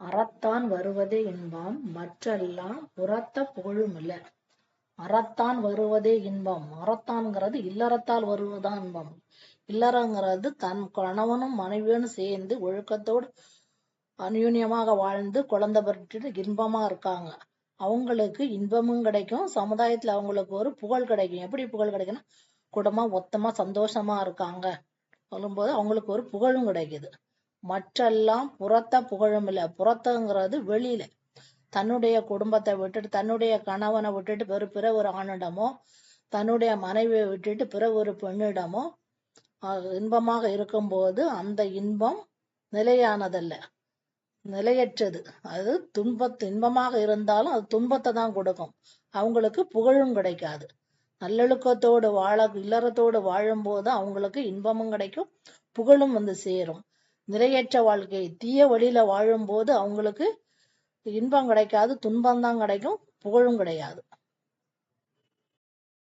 அறத்தான் வருவதே இன்பம் மற்றெல்லாம் புறத்த புகழுமில்ல அறத்தான் வருவதே இன்பம் அறத்தான்ங்கிறது இல்லறத்தால் வருவதுதான் இன்பம். இல்லறங்கிறது தன் கணவனும் மனைவியும் சேர்ந்து ஒழுக்கத்தோடு அந்யூன்யமாக வாழ்ந்து குழந்தை பெற்று இன்பமா இருக்காங்க. அவங்களுக்கு இன்பமும் கிடைக்கும் சமுதாயத்துல அவங்களுக்கு ஒரு புகழ் கிடைக்கும். எப்படி புகழ் கிடைக்கும்னா குடும்பம் ஒத்தமா சந்தோஷமா இருக்காங்க. சொல்லும்போது அவங்களுக்கு ஒரு புகழும் கிடைக்குது. மற்றெல்லாம் புறத்த புகழும் இல்லை புறத்தங்கிறது வெளியில. தன்னுடைய குடும்பத்தை விட்டுட்டு தன்னுடைய கணவனை விட்டுட்டு வேறு பிற ஒரு ஆணிடமோ தன்னுடைய மனைவியை விட்டுட்டு பிற ஒரு பெண்ணிடமோ இன்பமாக இருக்கும்போது அந்த இன்பம் நிலையானதல்ல. நிலையற்றது. அது துன்பத்து இன்பமாக இருந்தாலும் அது துன்பத்தை தான் கொடுக்கும். அவங்களுக்கு புகழும் கிடைக்காது. நல்லொழுக்கத்தோடு வாழ இல்லறத்தோடு வாழும்போது அவங்களுக்கு இன்பமும் கிடைக்கும் புகழும் வந்து சேரும். நிறையற்ற வாழ்க்கை. தீய வழியில வாழும்போது அவங்களுக்கு இன்பம் கிடைக்காது துன்பம் தான் கிடைக்கும் புகழும் கிடையாது.